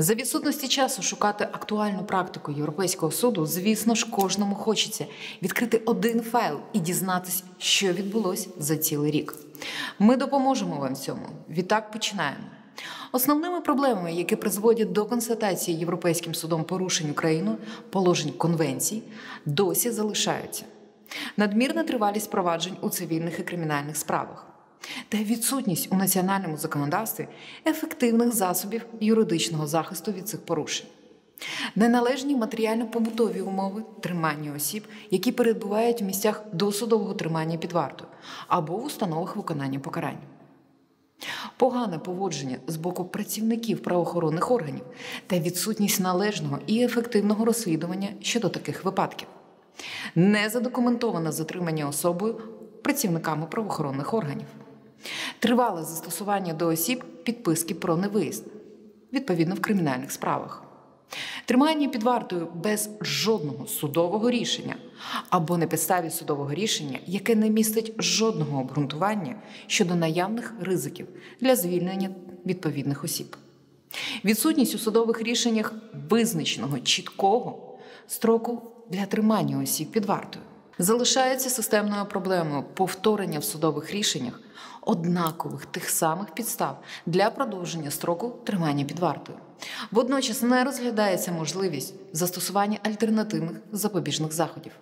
За відсутності часу шукати актуальну практику Європейського суду, звісно ж, кожному хочеться відкрити один файл і дізнатися, що відбулося за цілий рік. Ми допоможемо вам цьому. Відтак починаємо. Основними проблемами, які призводять до констатації Європейським судом порушень Україною положень конвенцій, досі залишаються надмірна тривалість проваджень у цивільних і кримінальних справах та відсутність у національному законодавстві ефективних засобів юридичного захисту від цих порушень. Неналежні матеріально-побутові умови тримання осіб, які перебувають в місцях досудового тримання під вартою або в установах виконання покарання. Погане поводження з боку працівників правоохоронних органів та відсутність належного і ефективного розслідування щодо таких випадків, незадокументоване затримання особою працівниками правоохоронних органів, тривале застосування до осіб підписки про невиїзд, відповідно в кримінальних справах. Тримання під вартою без жодного судового рішення або на підставі судового рішення, яке не містить жодного обґрунтування щодо наявних ризиків для звільнення відповідних осіб. Відсутність у судових рішеннях визначеного чіткого строку для тримання осіб під вартою залишається системною проблемою повторення в судових рішеннях однакових тих самих підстав для продовження строку тримання під вартою. Водночас не розглядається можливість застосування альтернативних запобіжних заходів.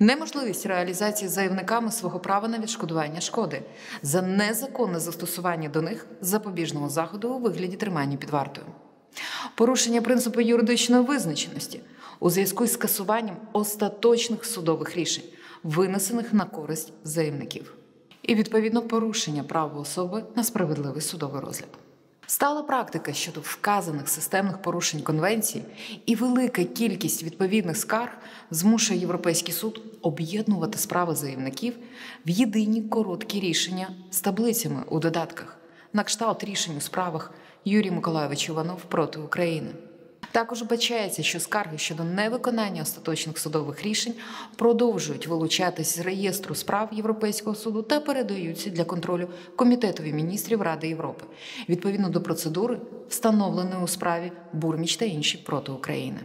Неможливість реалізації заявниками свого права на відшкодування шкоди за незаконне застосування до них запобіжного заходу у вигляді тримання під вартою, порушення принципу юридичної визначеності у зв'язку з скасуванням остаточних судових рішень, винесених на користь заявників, і відповідно порушення права особи на справедливий судовий розгляд. Стала практика щодо вказаних системних порушень конвенції і велика кількість відповідних скарг змушує Європейський суд об'єднувати справи заявників в єдині короткі рішення з таблицями у додатках на кшталт рішень у справах Юрій Миколайович Іванов проти України. Також бачається, що скарги щодо невиконання остаточних судових рішень продовжують вилучатись з реєстру справ Європейського суду та передаються для контролю Комітетові міністрів Ради Європи відповідно до процедури, встановленої у справі Бурміч та інші проти України.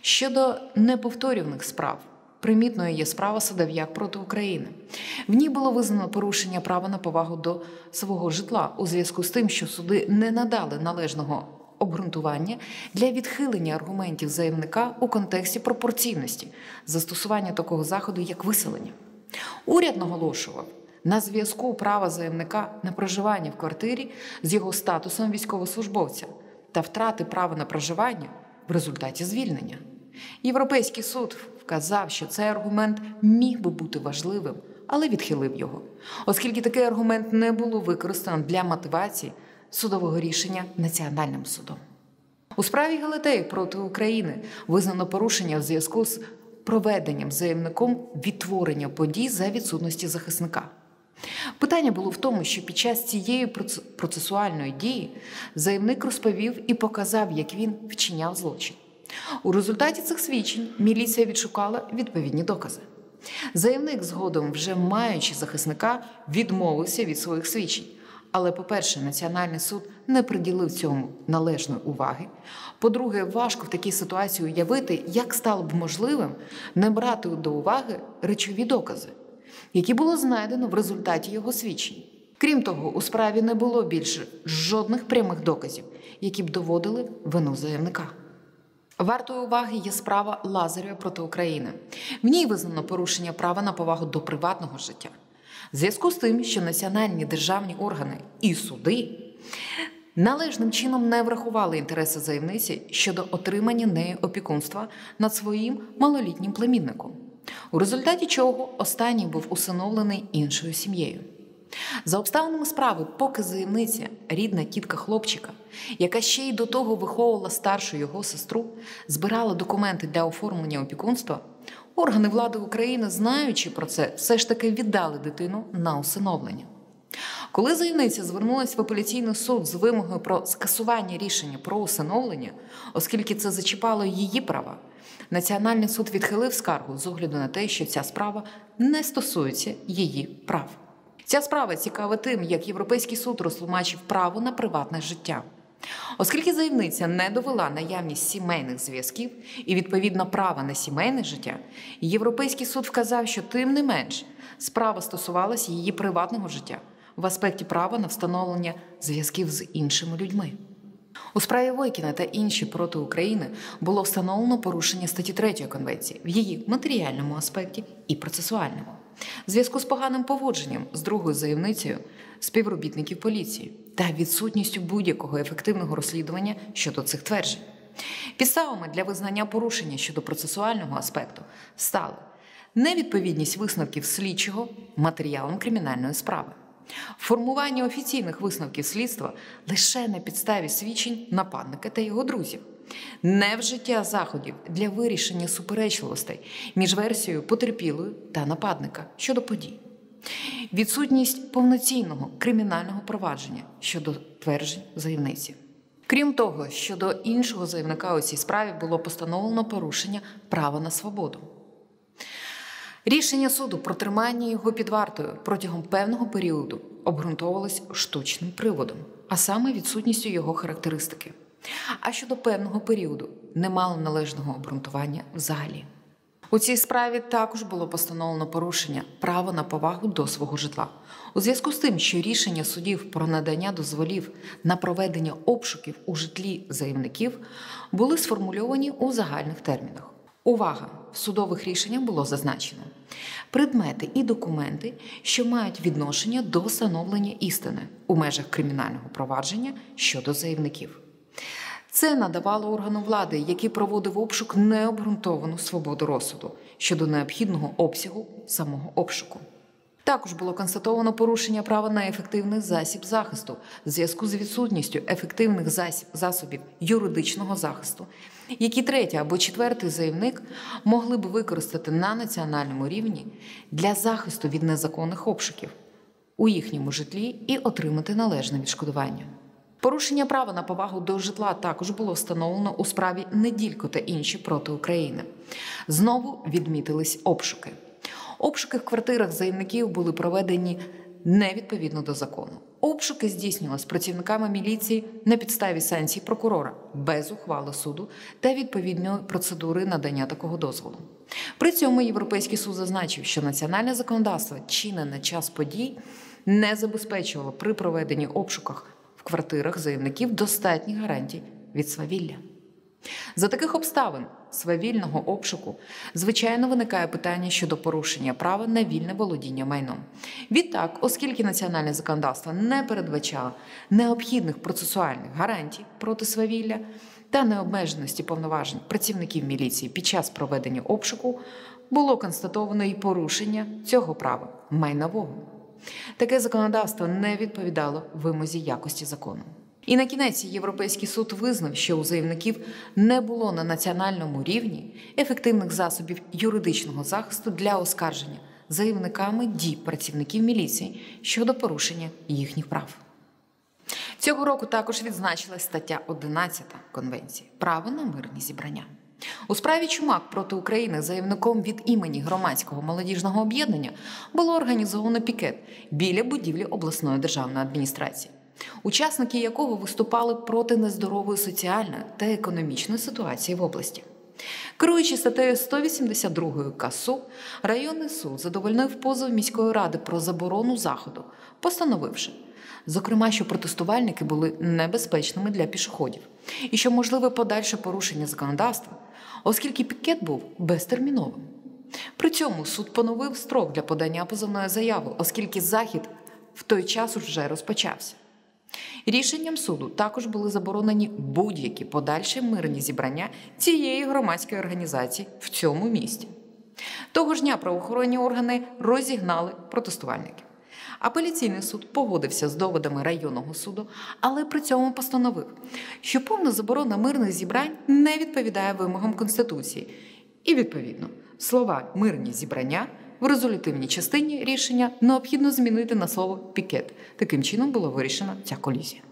Щодо неповторюваних справ. Примітною є справа Садов'як проти України. В ній було визнано порушення права на повагу до свого житла у зв'язку з тим, що суди не надали належного обґрунтування для відхилення аргументів заявника у контексті пропорційності застосування такого заходу як виселення. Уряд наголошував на зв'язку права заявника на проживання в квартирі з його статусом військовослужбовця та втрати права на проживання в результаті звільнення. Європейський суд вказав, що цей аргумент міг би бути важливим, але відхилив його, оскільки такий аргумент не було використано для мотивації судового рішення національним судом. У справі Галатеї проти України визнано порушення в зв'язку з проведенням заявником відтворення подій за відсутності захисника. Питання було в тому, що під час цієї процесуальної дії заявник розповів і показав, як він вчиняв злочин. У результаті цих свідчень міліція відшукала відповідні докази. Заявник, згодом, вже маючи захисника, відмовився від своїх свідчень. Але, по-перше, Національний суд не приділив цьому належної уваги. По-друге, важко в такій ситуації уявити, як стало б можливим не брати до уваги речові докази, які було знайдено в результаті його свідчень. Крім того, у справі не було більше жодних прямих доказів, які б доводили вину заявника. Вартою уваги є справа Лазаря проти України. В ній визнано порушення права на повагу до приватного життя. В зв'язку з тим, що національні державні органи і суди належним чином не врахували інтереси заявниці щодо отримання нею опікунства над своїм малолітнім племінником, у результаті чого останній був усиновлений іншою сім'єю. За обставинами справи, поки заявниця, рідна тітка хлопчика, яка ще й до того виховувала старшу його сестру, збирала документи для оформлення опікунства, Органи влади України, знаючи про це, все ж таки віддали дитину на усиновлення. Коли заявниця звернулася в апеляційний суд з вимогою про скасування рішення про усиновлення, оскільки це зачіпало її права, Національний суд відхилив скаргу з огляду на те, що ця справа не стосується її прав. Ця справа цікава тим, як Європейський суд розтлумачив право на приватне життя. Оскільки заявниця не довела наявність сімейних зв'язків і відповідно права на сімейне життя, Європейський суд вказав, що тим не менш справа стосувалася її приватного життя в аспекті права на встановлення зв'язків з іншими людьми. У справі Войкіна та інші проти України було встановлено порушення статті 3 конвенції в її матеріальному аспекті і процесуальному. В зв'язку з поганим поводженням з другою заявницею співробітників поліції та відсутністю будь-якого ефективного розслідування щодо цих тверджень. Підставами для визнання порушення щодо процесуального аспекту стали невідповідність висновків слідчого матеріалам кримінальної справи, формування офіційних висновків слідства лише на підставі свідчень нападника та його друзів, невжиття заходів для вирішення суперечливостей між версією потерпілої та нападника щодо подій. Відсутність повноцінного кримінального провадження щодо тверджень заявниці. Крім того, щодо іншого заявника у цій справі було постановлено порушення права на свободу. Рішення суду про тримання його під вартою протягом певного періоду обґрунтовувалось штучним приводом, а саме відсутністю його характеристики. А щодо певного періоду не мало належного обґрунтування взагалі. У цій справі також було постановлено порушення права на повагу до свого житла у зв'язку з тим, що рішення судів про надання дозволів на проведення обшуків у житлі заявників були сформульовані у загальних термінах. Увага! В судових рішеннях було зазначено предмети і документи, що мають відношення до встановлення істини у межах кримінального провадження щодо заявників. Це надавало органу влади, який проводив обшук, необґрунтовану свободу розсуду щодо необхідного обсягу самого обшуку. Також було констатовано порушення права на ефективний засіб захисту в зв'язку з відсутністю ефективних засобів юридичного захисту, які третій або четвертий заявник могли б використати на національному рівні для захисту від незаконних обшуків у їхньому житлі і отримати належне відшкодування. Порушення права на повагу до житла також було встановлено у справі Неділько та інші проти України. Знову відмітились обшуки. Обшуки в квартирах заявників були проведені невідповідно до закону. Обшуки здійснювалися працівниками міліції на підставі санкцій прокурора без ухвали суду та відповідної процедури надання такого дозволу. При цьому Європейський суд зазначив, що національне законодавство, чинне на час подій, не забезпечувало при проведенні обшуках квартирах заявників достатніх гарантій від свавілля. За таких обставин свавільного обшуку, звичайно, виникає питання щодо порушення права на вільне володіння майном. Відтак, оскільки національне законодавство не передбачало необхідних процесуальних гарантій проти свавілля та необмеженості повноважень працівників міліції під час проведення обшуку, було констатовано і порушення цього права майнового. Таке законодавство не відповідало вимозі якості закону. І на кінець Європейський суд визнав, що у заявників не було на національному рівні ефективних засобів юридичного захисту для оскарження заявниками дій працівників міліції щодо порушення їхніх прав. Цього року також відзначилась стаття 11 Конвенції право на мирні зібрання. У справі Чумак проти України заявником від імені громадського молодіжного об'єднання було організовано пікет біля будівлі обласної державної адміністрації учасники якого виступали проти нездорової соціальної та економічної ситуації в області. Керуючи статтею 182 КАСУ, районний суд задовольнив позов міської ради про заборону заходу, постановивши, зокрема, що протестувальники були небезпечними для пішоходів і що можливе подальше порушення законодавства, оскільки пікет був безтерміновим. При цьому суд поновив строк для подання позовної заяви, оскільки захід в той час вже розпочався. Рішенням суду також були заборонені будь-які подальші мирні зібрання цієї громадської організації в цьому місті. Того ж дня правоохоронні органи розігнали протестувальників. Апеляційний суд погодився з доводами районного суду, але при цьому постановив, що повна заборона мирних зібрань не відповідає вимогам Конституції. І, відповідно, слова мирні зібрання в резолютивній частині рішення необхідно змінити на слово пікет. Таким чином була вирішена ця колізія.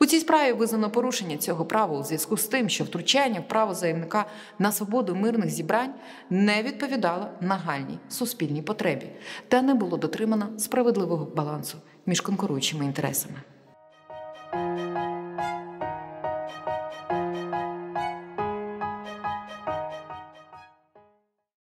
У цій справі визнано порушення цього права у зв'язку з тим, що втручання в право заявника на свободу мирних зібрань не відповідало нагальній суспільній потребі та не було дотримано справедливого балансу між конкуруючими інтересами.